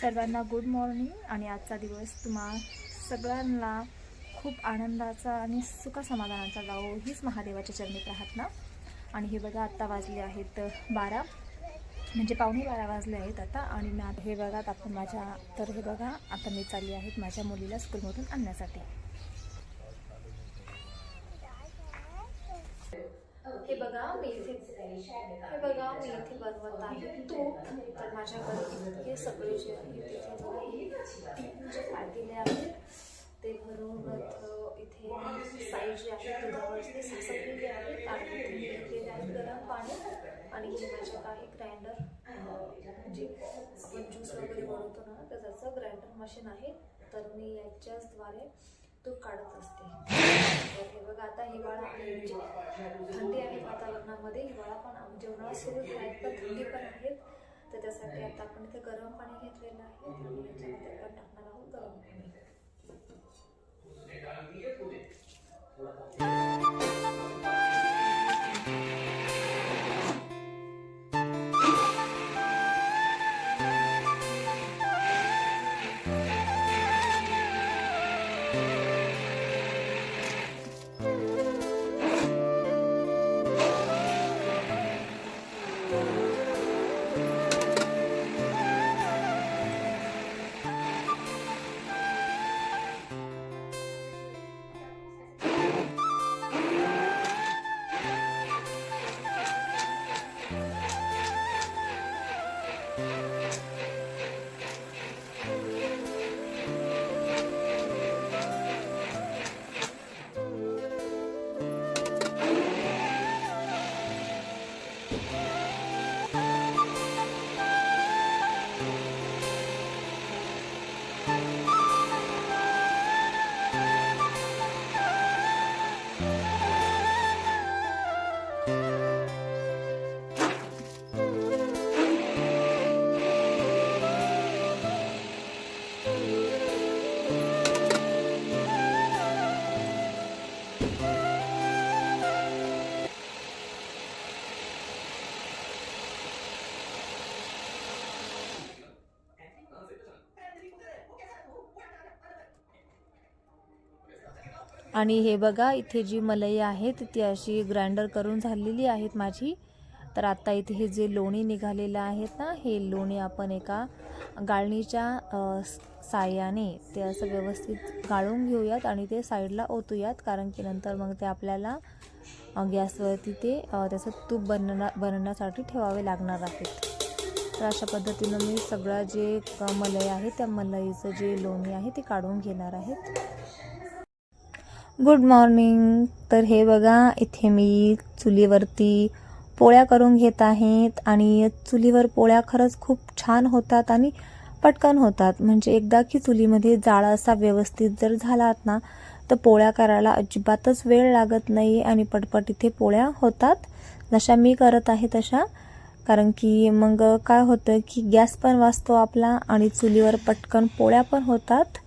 सर्वांना good morning आणि आजचा दिवस तुम्हा सगळ्यांना खूप आनंदाचा आणि सुख समाधानाचा जावो हीच महादेवाच्या चरणी प्रार्थना. आणि हे बघा आत्ता वाजले आहेत बारा. म्हणजे पावणे बारा वाजले आहेत आता आणि मी हे बघा आपण माझ्या तर हे बघा आता मी चालली आहेत माझ्या मुलीला स्कूलमधून आणण्यासाठी. हे बघा मी इथे हे बघा मी इथे बनवत आहे तूप. तर माझ्याकडे इतके सगळे जे आहे तिथे जे पातेले आहेत ते भरून इथे साई जे आहे दुधावरचे सासपलेले आहेत आणि घेतलेले आहेत गरम पाणी. आणि हे माझ्या काही ग्राइंडर जे म्हणजे आपण ज्यूस वगैरे बनवतो ना तर त्याचं ग्राइंडर मशीन आहे. तर मी याच्याचद्वारे धूप काढत असते. हे बघा आता हिवाळा म्हणजे थंडी आणि वातावरणामध्ये हिवाळा पण आहे. म्हणजे उन्हाळा सुरू आहे पण थंडी पण आहे. तर त्यासाठी आता आपण इथे गरम पाणी घेतलेलं आहे. आणि याच्यामध्ये आपण टाकणार आहोत गरम पाणी. आणि हे बघा इथे जी मलई आहेत ती अशी ग्राइंडर करून झालेली आहेत माझी. तर आता इथे हे जे लोणी निघालेलं आहेत ना हे लोणी आपण एका गाळणीच्या साह्याने ते असं व्यवस्थित गाळून घेऊयात आणि ते साईडला ओतूयात कारण की नंतर मग ते आपल्याला गॅसवरती ते त्याचं तूप बनण्या बनवण्यासाठी ठेवावे लागणार आहेत. तर अशा पद्धतीनं मी सगळं जे मलई आहे त्या मलईचं जे लोणी आहे ते काढून घेणार आहेत. गुड मॉर्निंग तर हे बघा इथे मी चुलीवरती पोळ्या करून घेत आहेत आणि चुलीवर पोळ्या खरंच खूप छान होतात आणि पटकन होतात. म्हणजे एकदा की चुलीमध्ये जाळा असा व्यवस्थित जर झालात ना तर पोळ्या करायला अजिबातच वेळ लागत नाही आणि पटपट इथे पोळ्या होतात. जशा मी करत आहे तशा. कारण की मग काय होतं की गॅस पण वाचतो आपला आणि चुलीवर पटकन पोळ्या पण होतात.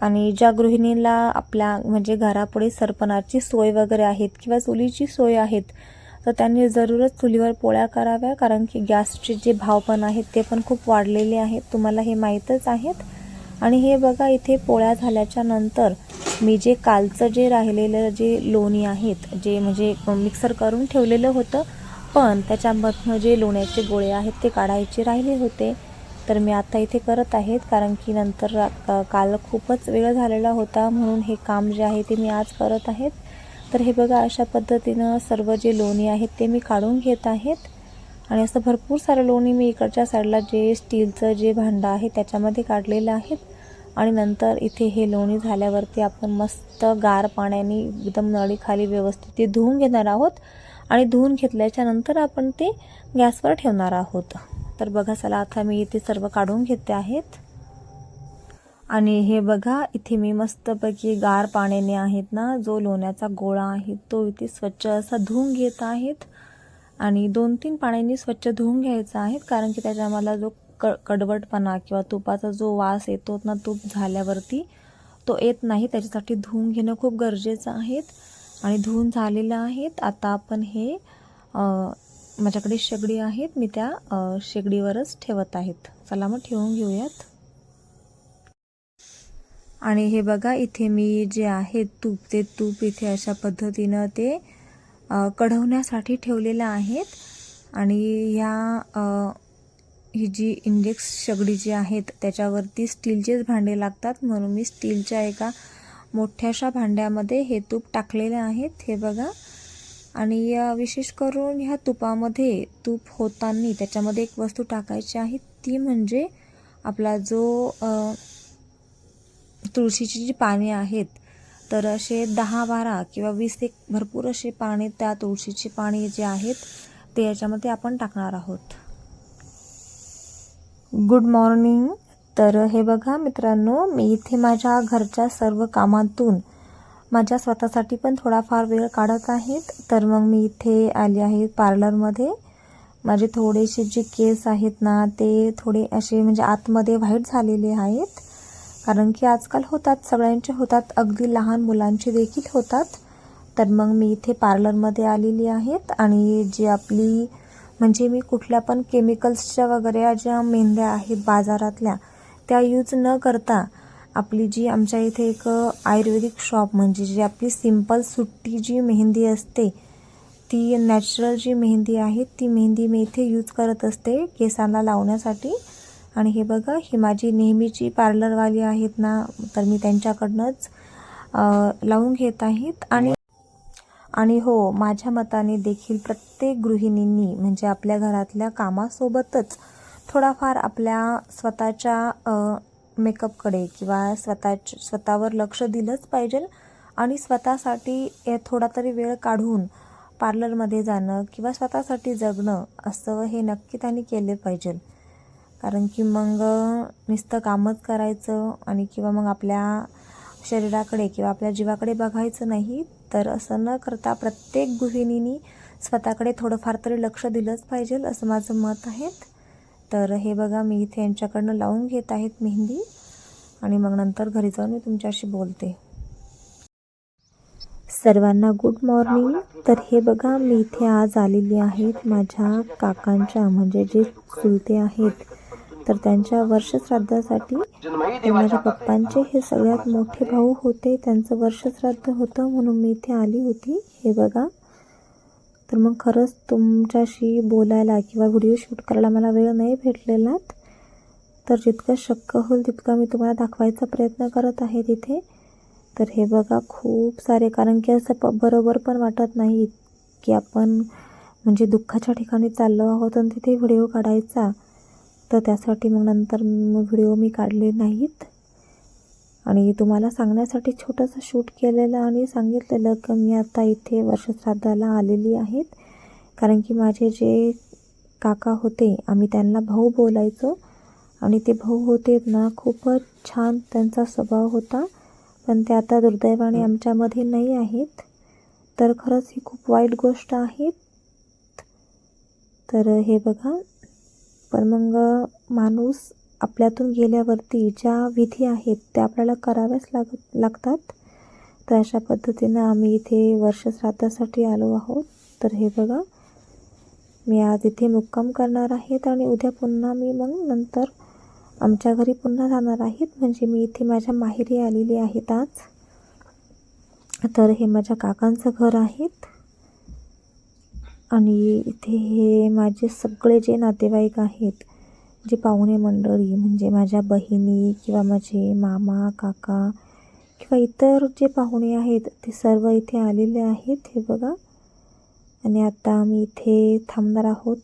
आणि ज्या गृहिणीला आपल्या म्हणजे घरापुढे सरपणाची सोय वगैरे आहेत किंवा चुलीची सोय आहेत तर त्यांनी जरूरच चुलीवर पोळ्या कराव्या. कारण की गॅसचे जे भाव पण आहेत ते पण खूप वाढलेले आहेत. तुम्हाला हे माहीतच आहेत. आणि हे बघा इथे पोळ्या झाल्याच्यानंतर मी जे कालचं जे राहिलेलं जे लोणी आहेत जे म्हणजे मिक्सर करून ठेवलेलं होतं पण त्याच्यामधनं जे लोण्याचे गोळे आहेत ते काढायचे राहिले होते. तर मी आता इथे करत आहेत कारण की नंतर काल खूपच वेळ झालेला होता म्हणून हे काम जे आहे ते मी आज करत आहेत. तर हे बघा अशा पद्धतीनं सर्व जे लोणी आहेत ते मी काढून घेत आहेत. आणि असं भरपूर सारं लोणी मी इकडच्या साईडला जे स्टीलचं जे भांडं आहे त्याच्यामध्ये काढलेलं आहेत. आणि नंतर इथे हे लोणी झाल्यावरती आपण मस्त गार पाण्याने एकदम नळीखाली व्यवस्थित ते धुवून घेणार आहोत. आणि धुवून घेतल्याच्या नंतर आपण ते गॅसवर ठेवणार आहोत. तर बघा चला आता मी इथे सर्व काढून घेते आहेत. आणि हे बघा इथे मी मस्तपैकी गार पाण्याने आहेत ना जो लोण्याचा गोळा आहे तो इथे स्वच्छ असा धुवून घेत आहेत. आणि दोन तीन पाण्याने स्वच्छ धुवून घ्यायचा आहे कारण की त्याच्या मला जो क कडवटपणा किंवा तुपाचा जो वास येतो ना तूप झाल्यावरती तो येत नाही. त्याच्यासाठी धुवून घेणं खूप गरजेचं आहे. आणि धुवून झालेलं आहेत. आता आपण हे माझ्याकडे शेगडी आहेत. मी त्या शेगडीवरच ठेवत आहेत. चला मग ठेवून घेऊयात. आणि हे बघा इथे मी जे आहे तूप ते तूप इथे अशा पद्धतीनं ते कढवण्यासाठी ठेवलेलं आहेत. आणि ह्या ही जी इंडेक्स शेगडी जी आहेत त्याच्यावरती स्टीलचेच भांडे लागतात. म्हणून मी स्टीलच्या एका मोठ्याशा भांड्यामध्ये हे तूप टाकलेले आहेत हे बघा. आणि विशेष करून ह्या तुपामध्ये तूप होताना त्याच्यामध्ये एक वस्तू टाकायची आहे ती म्हणजे आपला जो तुळशीची जी पाने आहेत तर असे दहा बारा किंवा वीस एक भरपूर असे पाने त्या तुळशीची पाने जे आहेत ते याच्यामध्ये आपण टाकणार आहोत. गुड मॉर्निंग तर हे बघा मित्रांनो मी इथे माझ्या घरच्या सर्व कामातून माझ्या स्वतःसाठी पण थोडाफार वेळ काढत आहेत. तर मग मी इथे आले आहे पार्लरमध्ये माझे थोडेसे जे केस आहेत ना ते थोडे असे म्हणजे आतमध्ये व्हाईट झालेले आहेत. कारण की आजकाल होतात सगळ्यांचे होतात अगदी लहान मुलांचे देखील होतात. तर मग मी इथे पार्लरमध्ये आलेली आहेत आणि जी आपली म्हणजे मी कुठल्या पण केमिकल्सच्या वगैरे ज्या मेंढ्या आहेत बाजारातल्या त्या यूज न करता आपली जी आमच्या इथे एक आयुर्वेदिक शॉप म्हणजे जी आपली सिंपल सुट्टी जी मेहंदी असते ती नॅचरल जी मेहंदी आहे ती मेहंदी मी इथे यूज करत असते केसांना लावण्यासाठी. आणि हे बघा ही माझी नेहमीची पार्लरवाली आहेत ना तर मी त्यांच्याकडनंच लावून घेत आहेत. आणि आणि हो माझ्या मताने देखील प्रत्येक गृहिणींनी म्हणजे आपल्या घरातल्या कामासोबतच थोडाफार आपल्या स्वतःच्या मेकअपकडे किंवा स्वतः स्वतःवर लक्ष दिलंच पाहिजे आणि स्वतःसाठी थोडा तरी वेळ काढून पार्लरमध्ये जाणं किंवा स्वतःसाठी जगणं असं हे नक्की त्यांनी केले पाहिजे. कारण की मग नुसतं कामच करायचं आणि किंवा मग आपल्या शरीराकडे किंवा आपल्या जीवाकडे बघायचं नाही तर असं न करता प्रत्येक गृहिणीनी स्वतःकडे थोडंफार तरी लक्ष दिलंच पाहिजे असं माझं मत आहे. तर हे बघा मी इथे यांच्याकडनं लावून घेत आहेत मेहंदी आणि मग नंतर घरी जाऊन मी तुमच्याशी बोलते. सर्वांना गुड मॉर्निंग तर हे बघा मी इथे आज आलेली आहेत माझ्या काकांच्या म्हणजे जे चुलते आहेत. तर त्यांच्या वर्षश्राद्धासाठी माझ्या पप्पांचे हे सगळ्यात मोठे भाऊ होते. त्यांचं वर्षश्राद्ध होतं म्हणून मी इथे आली होती. हे बघा तर मग खरंच तुमच्याशी बोलायला किंवा व्हिडिओ शूट करायला मला वेळ नाही भेटलेला तर जितकं शक्य होईल तितकं मी तुम्हाला दाखवायचा प्रयत्न करत आहे तिथे. तर हे बघा खूप सारे कारण की असं प बरोबर पण वाटत नाही की आपण म्हणजे दुःखाच्या ठिकाणी चाललो आहोत आणि तिथे व्हिडिओ काढायचा. तर त्यासाठी मग नंतर व्हिडिओ मी काढले नाहीत. आणि तुम्हाला सांगण्यासाठी छोटंसं शूट केलेलं आणि सांगितलेलं की मी आता इथे वर्षश्राद्धाला आलेली आहेत. कारण की माझे जे काका होते आम्ही त्यांना भाऊ बोलायचो. आणि ते भाऊ होते ना खूपच छान त्यांचा स्वभाव होता. पण ते आता दुर्दैवाने आमच्यामध्ये नाही आहेत. तर खरंच ही खूप वाईट गोष्ट आहे. तर हे बघा. पण मग माणूस आपल्यातून गेल्यावरती ज्या विधी आहेत त्या आपल्याला कराव्याच लाग लागतात. तर अशा पद्धतीनं आम्ही इथे वर्षश्राद्धासाठी आलो आहोत. तर हे बघा मी आज इथे मुक्काम करणार आहेत आणि उद्या पुन्हा मी मग नंतर आमच्या घरी पुन्हा जाणार आहेत. म्हणजे मी इथे माझ्या माहेरी आलेली आहेत आज. तर हे माझ्या काकांचं घर आहेत. आणि इथे हे माझे सगळे जे नातेवाईक आहेत जे पाहुणे मंडळी म्हणजे माझ्या बहिणी किंवा माझे मामा काका किंवा इतर जे पाहुणे आहेत ते सर्व इथे आलेले आहेत हे बघा. आणि आता आम्ही इथे थांबणार आहोत.